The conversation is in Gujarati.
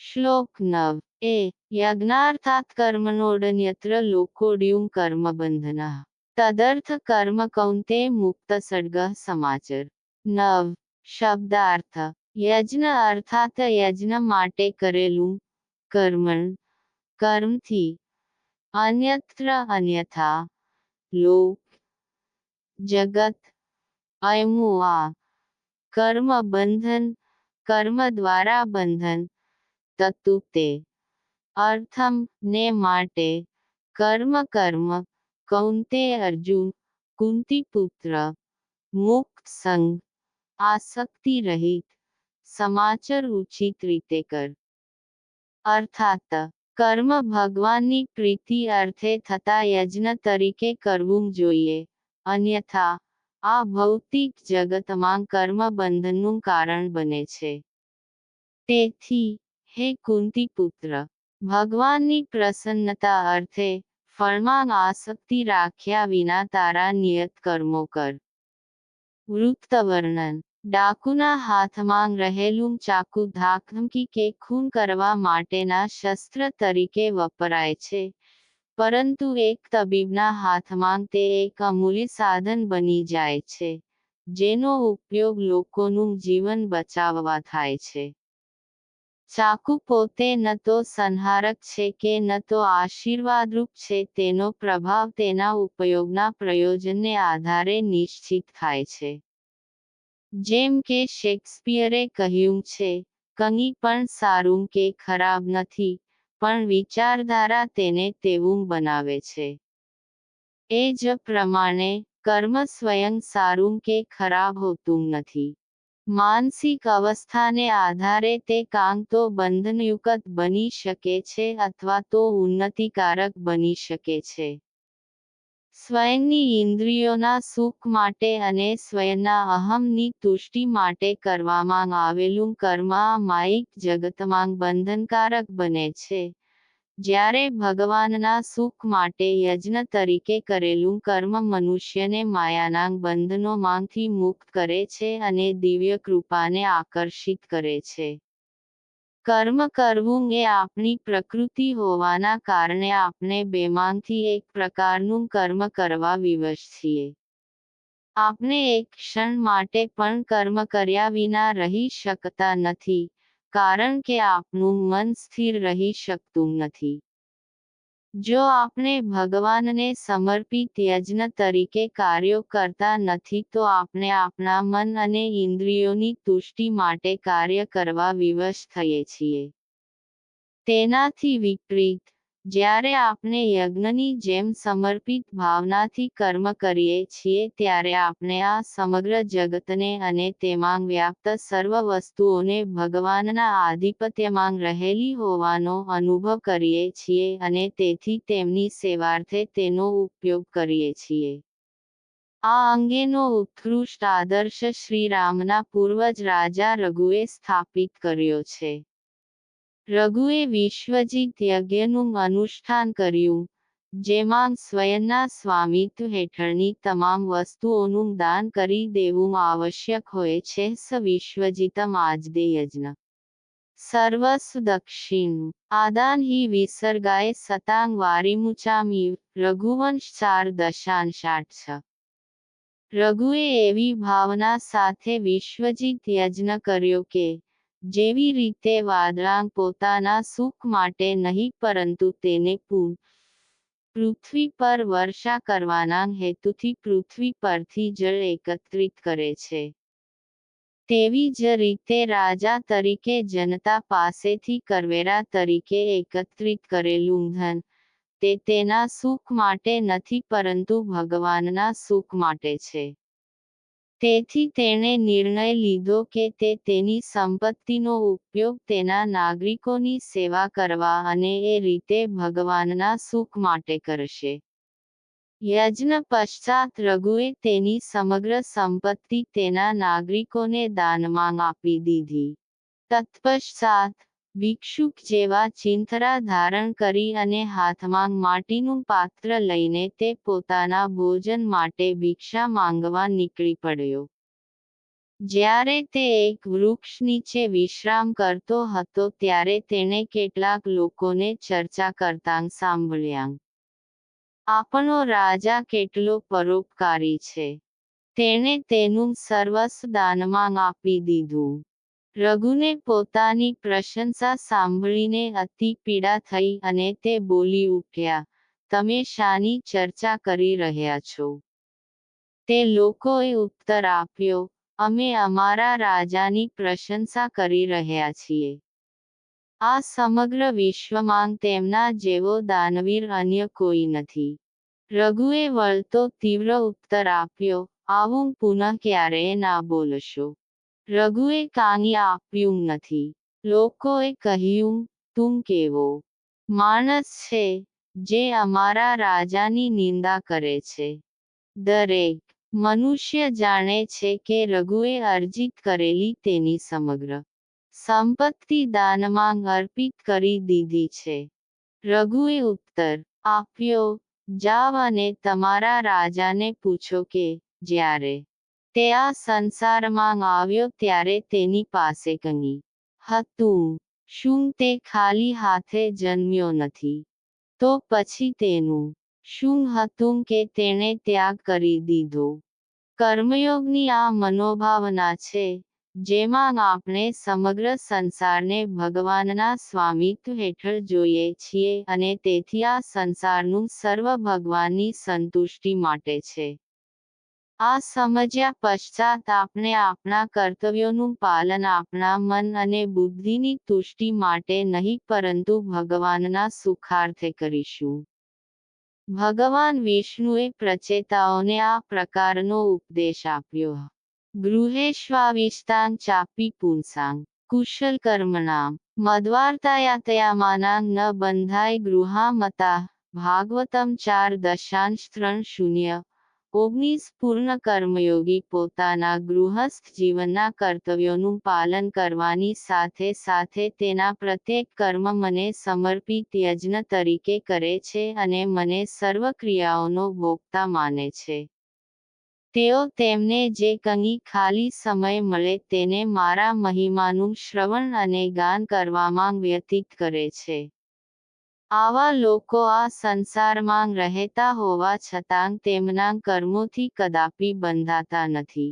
શ્લોક નવ. એ, યજ્ઞાર્થાત કર્મણોડન્યત્ર લોકોડ્યુમ કર્મબંધન. તદર્થ કર્મ કૌંતે મુક્ત સડગ સમાચર. નવ. શબ્દાર્થ, યજ્ઞ અર્થાત યજ્ઞ માટે કરેલું કર્મણ, કર્મથી અન્યત્ર અન્યથા લોક, જગત અયમું આ કર્મ બંધન કર્મ દ્વારા બંધન તત્તુ તે અર્થમ, ને માટે, કર્મ કર્મ, કૌંતે અર્જુન, કુંતીપુત્ર, મુક્ત સંગ, આસક્તિ રહિત, સમાચર ઉચિત રીતે કર. અર્થાત કર્મ ભગવાનની પ્રીતિ અર્થે થતા યજ્ઞ તરીકે કરવું જોઈએ. અન્યથા, આ ભૌતિક જગતમાં કર્મ બંધનનું કારણ બને છે. તેથી હે કુંતીપુત્ર, ભગવાનની પ્રસન્નતા અર્થે ફળમાં આસક્તિ રાખ્યા વિના તારા નિયત કર્મો કર. વૃત્ત વર્ણન ડાકુના હાથમાં રહેલું ચાકુ ધાકધમકી કે ખૂન કરવા માટેના શસ્ત્ર તરીકે વપરાય છે, પરંતુ એક તબીબના હાથમાં તે એક અમૂલ્ય સાધન બની જાય છે, જેનો ઉપયોગ લોકોનું જીવન બચાવવા થાય છે. ચાકુ પોતે ન તો સંહારક છે કે ન તો આશીર્વાદરૂપ છે, તેનો પ્રભાવ તેના ઉપયોગના પ્રયોજનને આધારે નિશ્ચિત થાય છે. જેમ કે શેક્સપિયરે કહ્યું છે, કંઈ પણ સારું કે ખરાબ નથી, પણ વિચારધારા તેને તેવું બનાવે છે. એ જ પ્રમાણે કર્મ સ્વયં સારું કે ખરાબ હોતું નથી. માનસિક અવસ્થાને આધારે તે કાં તો બંધનયુક્ત બની શકે છે અથવા તો ઉન્નતિકારક બની શકે છે. સ્વયંની ઇન્દ્રિયોના સુખ માટે અને સ્વયંના અહમની તુષ્ટિ માટે કરવામાં આવેલું કર્મ આ માયિક જગતમાં બંધનકારક બને છે. જ્યારે ભગવાનના સુખ માટે યજ્ઞ તરીકે કરેલું કર્મ મનુષ્યને માયાના બંધનોમાંથી મુક્ત કરે છે અને દિવ્ય કૃપાને આકર્ષિત કરે છે. કર્મ કરવું એ આપણી પ્રકૃતિ હોવાના કારણે આપણે બેમાંથી એક પ્રકારનું કર્મ કરવા વિવશ છીએ. આપણે એક ક્ષણ માટે પણ કર્મ કર્યા વિના રહી શકતા નથી કારણ કે આપનું મન સ્થિર રહી શકતું નથી. જો આપણે ભગવાનને સમર્પિત યજ્ઞ તરીકે કાર્યો કરતા નથી, તો આપણે આપણા મન અને ઇન્દ્રિયોની તુષ્ટિ માટે કાર્ય કરવા વિવશ થઈએ છીએ. તેનાથી વિપરીત જ્યારે આપણે યજ્ઞની જેમ સમર્પિત ભાવનાથી કર્મ કરીએ છીએ ત્યારે આપણે આ સમગ્ર જગતને અને તેમાં વ્યાપ્ત સર્વ વસ્તુઓને ભગવાનના આધિપત્યમાં રહેલી હોવાનો અનુભવ કરીએ છીએ અને તેથી તેમની સેવાર્થે તેનો ઉપયોગ કરીએ છીએ. આ અંગેનો ઉત્કૃષ્ટ આદર્શ શ્રીરામના પૂર્વજ રાજા રઘુએ સ્થાપિત કર્યો છે. રઘુએ વિશ્વજીત યજ્ઞનું અનુષ્ઠાન કર્યું, જેમાં સ્વયંના સ્વામિત્વ હેઠળની તમામ વસ્તુઓનું દાન કરી દેવું આવશ્યક હોય છે સ વિશ્વજીતમ આજદે યજ્ઞ. સર્વસ્વ દક્ષિણ. આદાન હિ વિસર્ગાય સતાંગ વારીમુચામી રઘુવંશ ચાર દશાંશ આઠ છ. રઘુએ એવી ભાવના સાથે વિશ્વજીત યજ્ઞ કર્યો કે જેવી રીતે વાદળાં પોતાના સુખ માટે નહીં, પરંતુ તેને પૃથ્વી પર વર્ષા કરવાના હેતુથી પૃથ્વી પરથી જળ એકત્રિત કરે છે. તેવી જ રીતે રાજા તરીકે જનતા પાસેથી કરવેરા તરીકે એકત્રિત કરેલું ધન. તે તેના સુખ માટે નથી, પરંતુ ભગવાનના સુખ માટે છે. તેથી તેણે નિર્ણય લીધો કે તે તેની સંપત્તિનો ઉપયોગ તેના નાગરિકોની સેવા કરવા અને એ રીતે ભગવાનના સુખ માટે કરશે. યજ્ઞ પશ્ચાત રઘુએ તેની સમગ્ર સંપત્તિ તેના નાગરિકોને દાનમાં આપી દીધી. તત્પશ્ચાત ભિક્ષુક જેવા ચિંથરા ધારણ કરી અને હાથમાં માટીનું પાત્ર લઈને તે પોતાના ભોજન માટે ભિક્ષા માંગવા નીકળી પડ્યો. જ્યારે તે એક વૃક્ષ નીચે વિશ્રામ કરતો હતો ત્યારે તેણે કેટલાક લોકોને ચર્ચા કરતાં સાંભળ્યા. આપણો રાજા કેટલો પરોપકારી છે. તેણે તેનું સર્વસ્વ દાનમાં આપી દીધું. રઘુને પોતાની પ્રશંસા સાંભળીને અતિ પીડા થઈ અને તે બોલી ઉઠ્યા, તમે શાની ચર્ચા કરી રહ્યા છો? તે લોકોએ ઉત્તર આપ્યો, અમે અમારા રાજાની પ્રશંસા કરી રહ્યા છીએ. આ સમગ્ર વિશ્વમાં તેમના જેવો દાનવીર અન્ય કોઈ નથી. રઘુએ વળતો તીવ્ર ઉત્તર આપ્યો, આવું પુનઃ ક્યારેય ના બોલશો. રઘુએ કાની આપ્યું નથી. લોકોએ કહ્યું, તું કેવો? માણસ છે, જે અમારા રાજાની નિંદા કરે છે. દરેક મનુષ્ય જાણે છે કે રઘુએ અર્જિત કરેલી તેની સમગ્ર સંપત્તિ દાનમાં અર્પિત કરી દીધી છે. રઘુએ ઉત્તર આપ્યો, જાવ અને તમારા રાજાને પૂછો કે જ્યારે તે આ સંસારમાં આવ્યો ત્યારે તેની પાસે કંઈ હતું. શું તે ખાલી હાથે જન્મ્યો નથી? તો પછી તેનું? શું હતું કે તેણે ત્યાગ કરી દીધો? કર્મયોગની આ મનોભાવના છે, જેમાં આપણે સમગ્ર સંસારને ભગવાનના સ્વામિત્વ હેઠળ જોઈએ છીએ અને તેથી આ સંસારનું સર્વ ભગવાનની સંતુષ્ટિ માટે છે. આ સમજ્યા પશ્ચાત આપણે આપણા કર્તવ્યોનું પાલન આપણા મન અને બુદ્ધિની તુષ્ટિ માટે નહીં, પરંતુ ભગવાનના સુખાર્થે કરીશું. ભગવાન વિષ્ણુએ પ્રચેતાઓને આ પ્રકારનો ઉપદેશ આપ્યો. ગૃહેષ્વાવિષ્ટાં ચાપી પુનસાંગ કુશલ કર્મણામ મદ્વાર્તાયાતયામાનાં ન બંધાય ગૃહામતા. ભાગવતમ ચાર દશાંશ ત્રણ શૂન્ય. ઓગણીસ પૂર્ણ કર્મયોગી પોતાના ગૃહસ્થ જીવનના કર્તવ્યોનું પાલન કરવાની સાથે સાથે તેના પ્રત્યેક કર્મ મને સમર્પિત યજ્ઞ તરીકે કરે છે અને મને સર્વ ક્રિયાઓનો ભોગતા માને છે. તેઓ તેમને જે કંઈ ખાલી સમય મળે તેને મારા મહિમાનું શ્રવણ અને ગાન કરવામાં વ્યતીત કરે છે. આવા લોકો આ સંસારમાં રહેતા હોવા છતાં તેમના કર્મોથી કદાપી બંધાતા નથી.